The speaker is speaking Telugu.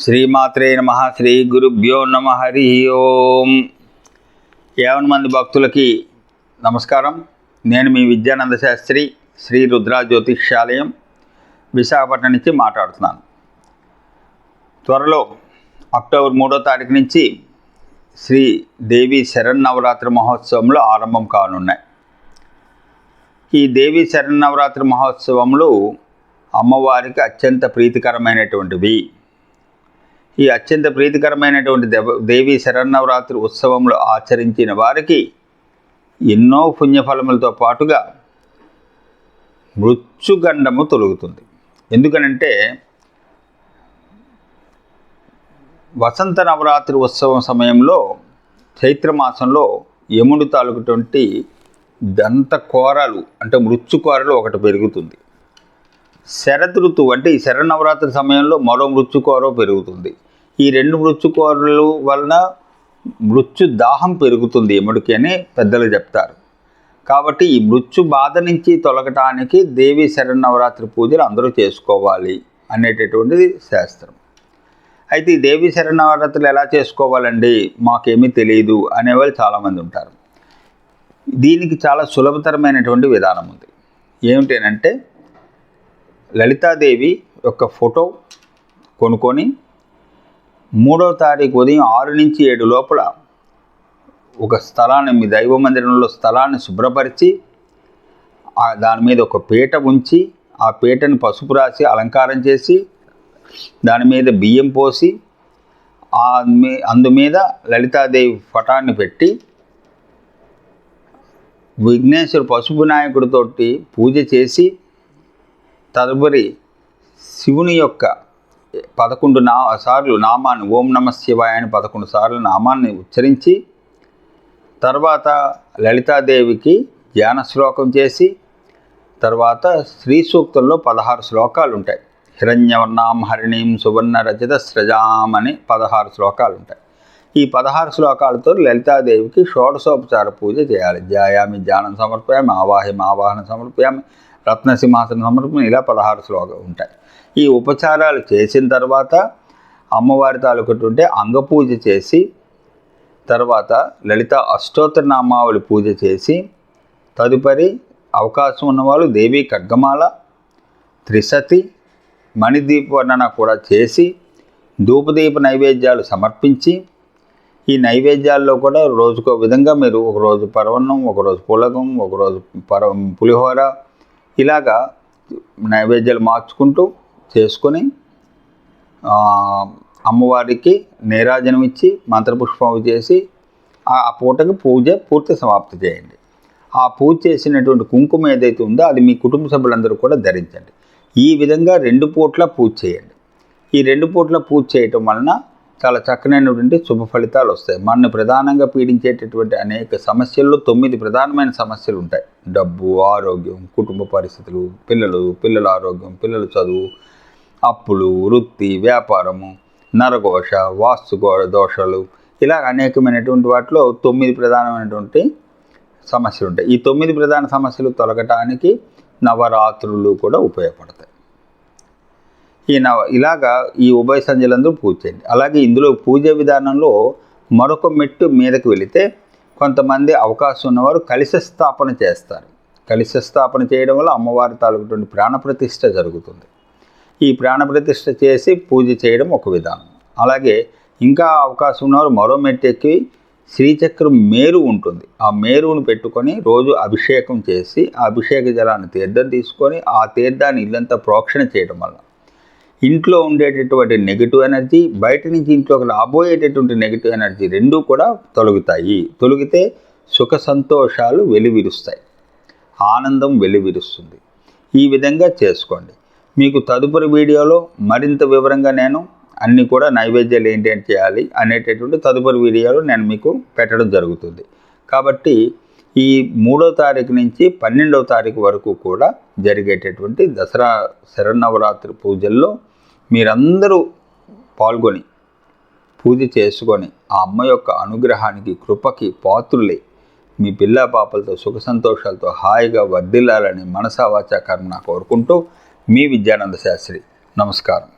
శ్రీమాత్రే నమ శ్రీ గురుభ్యో నమ హరి ఓం. యావన్ మంది భక్తులకి నమస్కారం. నేను మీ విద్యానంద శాస్త్రి శ్రీ రుద్రా జ్యోతిష్యాలయం విశాఖపట్నం నుంచి మాట్లాడుతున్నాను. త్వరలో అక్టోబర్ మూడో తారీఖు నుంచి శ్రీ దేవి శరన్నవరాత్రి మహోత్సవంలో ఆరంభం కానున్నాయి. ఈ దేవి శరన్నవరాత్రి మహోత్సవములు అమ్మవారికి అత్యంత ప్రీతికరమైనటువంటివి. ఈ అత్యంత ప్రీతికరమైనటువంటి దేవ దేవి శరన్నవరాత్రి ఉత్సవంలో ఆచరించిన వారికి ఎన్నో పుణ్యఫలములతో పాటుగా మృత్యుగండము తొలుగుతుంది. ఎందుకనంటే వసంత నవరాత్రి ఉత్సవం సమయంలో చైత్రమాసంలో యముడు తాలూకుటువంటి దంతకోరలు అంటే మృత్యుకోరలు ఒకటి పెరుగుతుంది. శరత్ ఋతువు అంటే ఈ శరన్నవరాత్రి సమయంలో మరో మృత్యుకోరం పెరుగుతుంది. ఈ రెండు మృత్యుకోరలు వలన మృత్యు దాహం పెరుగుతుంది ఎముడికి అని పెద్దలు చెప్తారు. కాబట్టి ఈ మృత్యు బాధ నుంచి తొలగటానికి దేవి శరన్నవరాత్రి పూజలు అందరూ చేసుకోవాలి అనేటటువంటిది శాస్త్రం. అయితే ఈ దేవి శరన్నవరాత్రులు ఎలా చేసుకోవాలండి? మాకేమీ తెలియదు అనేవాళ్ళు చాలామంది ఉంటారు. దీనికి చాలా సులభతరమైనటువంటి విధానం ఉంది. ఏమిటేనంటే లలితాదేవి యొక్క ఫోటో కొనుక్కొని మూడో తారీఖు ఉదయం ఆరు నుంచి ఏడు లోపల ఒక స్థలాన్ని మీ దైవ మందిరంలో స్థలాన్ని శుభ్రపరిచి ఆ దాని మీద ఒక పీట ఉంచి ఆ పీటను పసుపు రాసి అలంకారం చేసి దాని మీద బియ్యం పోసి ఆ మీ అందు మీద లలితాదేవి పటాన్ని పెట్టి విఘ్నేశ్వర పసుపు నాయకుడితోటి పూజ చేసి తదుపరి శివుని యొక్క పదకొండు నా సార్లు నామాన్ని ఓం నమ శివాయ అని పదకొండు సార్లు నామాన్ని ఉచ్చరించి తర్వాత లలితాదేవికి ధ్యాన శ్లోకం చేసి తర్వాత శ్రీ సూక్తంలో పదహారు శ్లోకాలు ఉంటాయి హిరణ్యవర్ణాం హరిణీం సువర్ణ రచిత స్రజాం అని పదహారు శ్లోకాలు ఉంటాయి ఈ పదహారు శ్లోకాలతో లలితాదేవికి షోడశోపచార పూజ చేయాలి. ధ్యాయామి ధ్యానం సమర్పయామి ఆవాహ్యం ఆవాహన సమర్పయామి రత్నసింహాసన సమర్పణ ఇలా పదహారు శ్లోకాలు ఉంటాయి. ఈ ఉపచారాలు చేసిన తర్వాత అమ్మవారి తాలూకటువంటి అంగపూజ చేసి తర్వాత లలిత అష్టోత్తర నామావళి పూజ చేసి తదుపరి అవకాశం ఉన్నవాళ్ళు దేవి ఖడ్గమాల త్రిసతి మణిదీపవర్ణన కూడా చేసి ధూపదీప నైవేద్యాలు సమర్పించి ఈ నైవేద్యాల్లో కూడా రోజుకో విధంగా మీరు ఒకరోజు పరవన్నం ఒకరోజు పులగం ఒకరోజు పర పులిహోర ఇలాగా నైవేద్యాలు మార్చుకుంటూ చేసుకొని అమ్మవారికి నీరాజనం ఇచ్చి మంత్రపుష్పం చేసి ఆ పూటకి పూజ పూర్తి సమాప్తి చేయండి. ఆ పూజ చేసినటువంటి కుంకుమ ఏదైతే ఉందో అది మీ కుటుంబ సభ్యులందరూ కూడా ధరించండి. ఈ విధంగా రెండు పూట్ల పూజ చేయండి. ఈ రెండు పూట్ల పూజ చేయటం వలన చాలా చక్కనైనటువంటి శుభ ఫలితాలు వస్తాయి. మనని ప్రధానంగా పీడించేటటువంటి అనేక సమస్యల్లో తొమ్మిది ప్రధానమైన సమస్యలు ఉంటాయి. డబ్బు ఆరోగ్యం కుటుంబ పరిస్థితులు పిల్లలు పిల్లల ఆరోగ్యం పిల్లల చదువు అప్పులు వృత్తి వ్యాపారము నరఘోష వాస్తు దోషాలు ఇలా అనేకమైనటువంటి వాటిలో తొమ్మిది ప్రధానమైనటువంటి సమస్యలు ఉంటాయి. ఈ తొమ్మిది ప్రధాన సమస్యలు తొలగటానికి నవరాత్రులు కూడా ఉపయోగపడతాయి. ఈ నవ ఇలాగా ఈ ఉభయ సంధ్యలందరూ పూజ చేయండి. అలాగే ఇందులో పూజ విధానంలో మరొక మెట్టు మీదకు వెళితే కొంతమంది అవకాశం ఉన్నవారు కలిశ స్థాపన చేస్తారు. కలిశ స్థాపన చేయడం వల్ల అమ్మవారి తాలూకుటువంటి ప్రాణప్రతిష్ఠ జరుగుతుంది. ఈ ప్రాణప్రతిష్ఠ చేసి పూజ చేయడం ఒక విధానం. అలాగే ఇంకా అవకాశం ఉన్నవారు మరో మెట్టెక్కి శ్రీచక్రం మేరు ఉంటుంది. ఆ మేరువును పెట్టుకొని రోజు అభిషేకం చేసి ఆ అభిషేక జలాన్ని తీర్థం తీసుకొని ఆ తీర్థాన్ని ఇల్లంతా ప్రోక్షణ చేయడం వల్ల ఇంట్లో ఉండేటటువంటి నెగిటివ్ ఎనర్జీ బయట నుంచి ఇంట్లోకి రాబోయేటటువంటి నెగిటివ్ ఎనర్జీ రెండూ కూడా తొలగుతాయి. తొలగితే సుఖ సంతోషాలు వెలివిరుస్తాయి. ఆనందం వెలివిరుస్తుంది. ఈ విధంగా చేసుకోండి. మీకు తదుపరి వీడియోలో మరింత వివరంగా నేను అన్నీ కూడా నైవేద్యాలు ఏంటేంటి చేయాలి అనేటటువంటి తదుపరి వీడియోలో నేను మీకు పెట్టడం జరుగుతుంది. కాబట్టి ఈ మూడో తారీఖు నుంచి పన్నెండవ తారీఖు వరకు కూడా జరిగేటటువంటి దసరా శరన్నవరాత్రి పూజల్లో మీరందరూ పాల్గొని పూజ చేసుకొని ఆ అమ్మ యొక్క అనుగ్రహానికి కృపకి పాత్రులై మీ పిల్ల పాపలతో సుఖ సంతోషాలతో హాయిగా వర్ధిల్లాలని మనసా వాచా కర్మ కోరుకుంటూ మీ విద్యానంద శాస్త్రి. నమస్కారం.